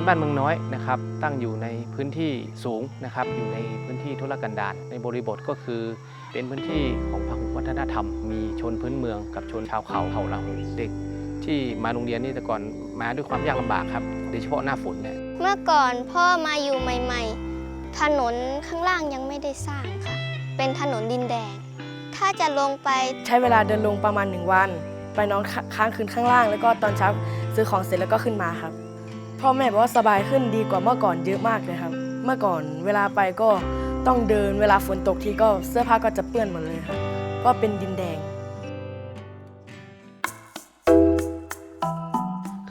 รียนบ้านเมืองน้อยนะครับตั้งอยู่ในพื้นที่สูงนะครับอยู่ในพื้นที่ทุรกันดารในบริบทก็คือเป็นพื้นที่ของพหุวัฒนธรรม มีชนพื้นเมืองกับชนชาวเขาเผ่าเราเด็ก ที่มาโรงเรียนนี่แต่ก่อนมาด้วยความยากลำบากครับโดยเฉพาะหน้าฝนเนี่ยเมื่อก่อนพ่อมาอยู่ใหม่ ๆ ถนนข้างล่างยังไม่ได้สร้างค่ะ เป็นถนนดินแดง ถ้าจะลงไปใช้เวลาเดินลงประมาณ1วัน ไปนอนค้ค้างคืนข้างล่าง แล้วก็ตอนเช้าซื้อของเสร็จแล้วก็ขึ้นมาครับ พ่อแม่บอกว่าสบายขึ้นดีกว่าเมื่อก่อนเยอะมากเลยครับ เมื่อก่อนเวลาไปก็ต้องเดินเวลาฝนตกทีก็เสื้อผ้าก็จะเปื้อนหมดเลยครับก็เป็นดินแดง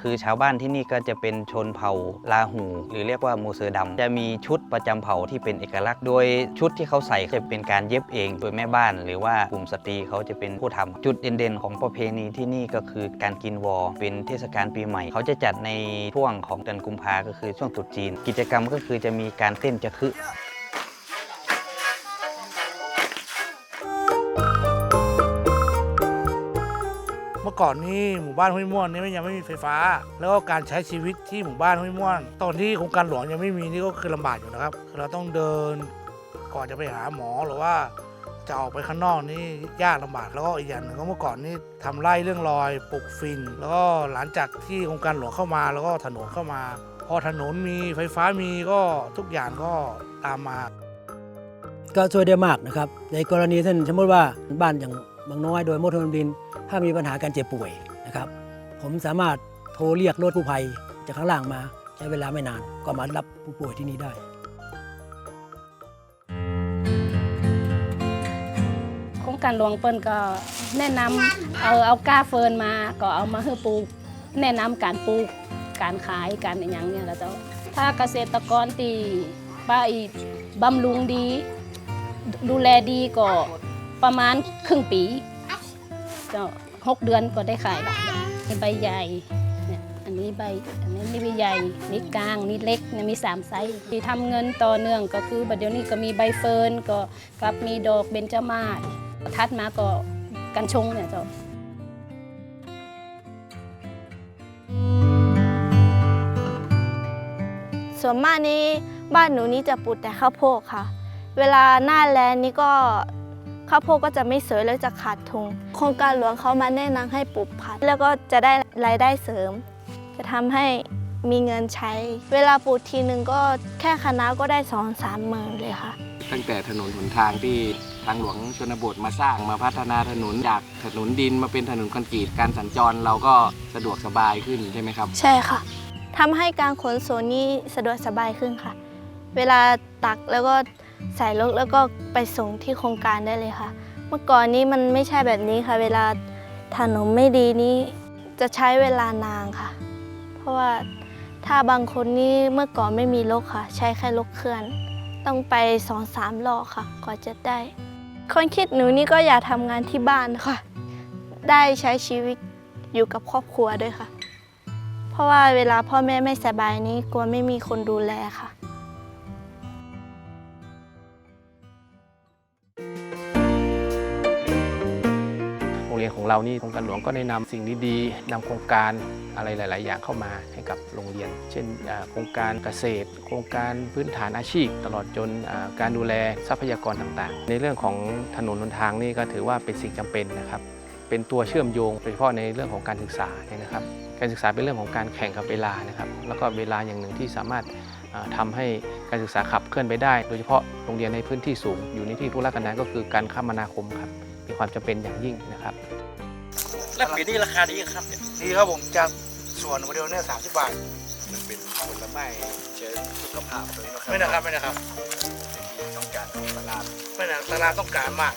คือชาวบ้านที่นี่ก็จะเป็นชนเผ่าลาหู หรือเรียกว่ามูเซอร์ดำจะมีชุดประจำเผ่าที่เป็นเอกลักษณ์ โดยชุดที่เขาใส่จะเป็นการเย็บเองโดยแม่บ้าน หรือว่ากลุ่มสตรีเขาจะเป็นผู้ทำจุดเด่นๆของประเพณีที่นี่ก็คือการกินวอเป็นเทศกาลปีใหม่ เขาจะจัดในช่วงของเดือนกุมภาก็คือช่วงตรุษจีน กิจกรรมก็คือจะมีการเต้นจะคือ ก่อนนี้หมู่บ้านห้วยม่วนนี่มันยังไม่มีไฟฟ้า แล้วก็การใช้ชีวิตที่หมู่บ้านห้วยม่วน ตอนที่โครงการหลวงยังไม่มีนี่ก็คือลำบากอยู่นะครับคือเราต้องเดินก่อนจะไปหาหมอหรือว่าจะออกไปข้างนอกนี่ยากลำบากแล้วก็อีกอย่างหนึ่งก็เมื่อก่อนนี่ทำไร่เรื่องรอยปลูกฟิน แล้วก็หลังจากที่โครงการหลวงเข้ามา แล้วก็ถนนเข้ามา พอถนนมีไฟฟ้ามีก็ทุกอย่างก็ตามมา ก็ช่วยได้มากนะครับ ในกรณีเช่นสมมติว่าบ้านอย่างบางน้อยโดยมอเตอร์ดิน ถ้ามีปัญหาการเจ็บป่วยนะครับ ผมสามารถโทรเรียกรถกู้ภัยจากข้างล่างมาใช้เวลาไม่นานก็มารับผู้ป่วยที่นี่ได้ โครงการหลวงเปิ้นก็แนะนำเอาเอาก้าเฟิร์นมาก็เอามาให้ปลูก แนะนำการปลูกการขายการอหย่างเนี่ยแหละเจ้าถ้าเกษตรกรตีไปบำรุงดี ดูแลดีก็ประมาณครึ่งปี เจ้าหกเดือนก็ได้ขายละนี่ใบใหญ่เนี่ยอันนี้ใบอันนี้นี่ใบใหญ่นี่กลางนี่เล็กเนี่ยมีสามไซส์ที่ทำเงินต่อเนื่องก็คือบัดเดี๋ยวนี้ก็มีใบเฟิร์นก็กับมีดอกเบญจมาศทัดมาก็กันชงเนี่ยเจ้าส่วนมากนี้บ้านหนูนี่จะปลูกแต่ข้าวโพดค่ะ เวลาหน้าแล้งนี่ก็ ข้าวโพดก็จะไม่สวยแล้วจะขาดทุนโครงการหลวงเขามาแนะนำให้ปลูกผักแล้วก็จะได้รายได้เสริม จะทำให้มีเงินใช้ เวลาปลูกทีนึงก็แค่คณะก็ได้สองสามหมื่นเลยค่ะ ตั้งแต่ถนนหนทางที่ทางหลวงชนบทมาสร้างมาพัฒนาถนนจากถนนดินมาเป็นถนนคอนกรีตการสัญจรเราก็สะดวกสบายขึ้นใช่ไหมครับ ใช่ค่ะทำให้การขนส่งนี่สะดวกสบายขึ้นค่ะ เวลาตักแล้วก็ ใส่รถแล้วก็ไปส่งที่โครงการได้เลยค่ะ เมื่อก่อนนี้มันไม่ใช่แบบนี้ค่ะ เวลาถนนไม่ดีนี่จะใช้เวลานานค่ะ เพราะว่าถ้าบางคนนี่เมื่อก่อนไม่มีรถค่ะ ใช้แค่รถเคลื่อน ต้องไปสองสามรอบค่ะกว่าจะได้ คนคิดหนูนี่ก็อยากทำงานที่บ้านค่ะ ได้ใช้ชีวิตอยู่กับครอบครัวด้วยค่ะ เพราะว่าเวลาพ่อแม่ไม่สบายนี้กลัวไม่มีคนดูแลค่ะ เรียนของเรานี่โครงการหลวงก็ได้นำสิ่งดีๆนำโครงการอะไรหลาย ๆ อย่างเข้ามาให้กับโรงเรียน เช่นโครงการเกษตร โครงการพื้นฐานอาชีพ ตลอดจนการดูแลทรัพยากรต่างๆ ในเรื่องของถนนหนทางนี่ก็ถือว่าเป็นสิ่งจำเป็นนะครับเป็นตัวเชื่อมโยงโดยเฉพาะในเรื่องของการศึกษาเนี่ยนะครับ การศึกษาเป็นเรื่องของการแข่งกับเวลานะครับ แล้วก็เวลาอย่างหนึ่งที่สามารถอ่าทำให้การศึกษาขับเคลื่อนไปได้ โดยเฉพาะโรงเรียนในพื้นที่สูง อยู่ในที่ทุรกันดารก็คือการคมนาคมครับ มีความจำเป็นอย่างยิ่งนะครับ แล้วปีนี้ราคาดีครับเนี่ยนี่ครับผมจากส่วนโมเดลเนี่ยสามสิบบาท มันเป็นผลไม้เชิงสุขภาพเลยนะครับไม่นะครับไม่นะครับที่ต้องการของตลาดไม่นะตลาดต้องการมาก